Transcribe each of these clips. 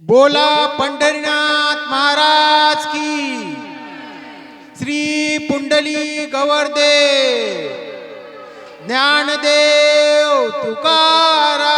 बोला पंढरीनाथ महाराज की. श्री पुंडली गवर्दे. ज्ञानदेव तुकारा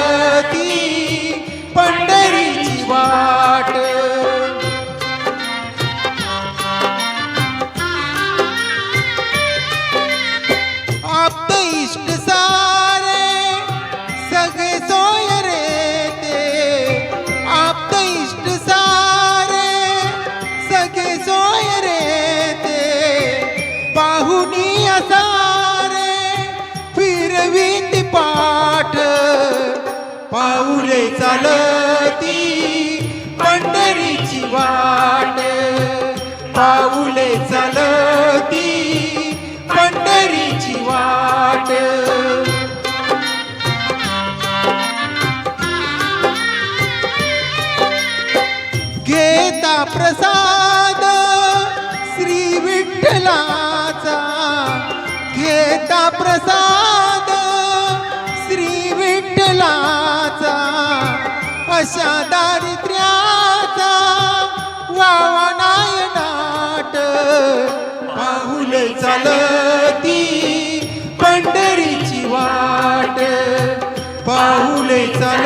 पाऊले चालती पंढरीची वाट. पाऊले चालती पंढरीची वाट. घेता प्रसाद श्री विठ्ठलाचा. घेता प्रसाद पाऊल चालती पंढरीची वाट पाहुले चाल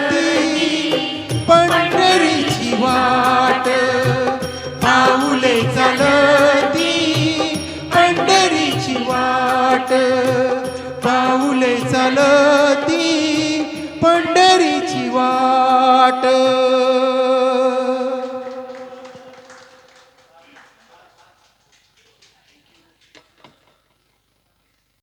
देशाची वाट पाऊले चालती पंढरीची वाट.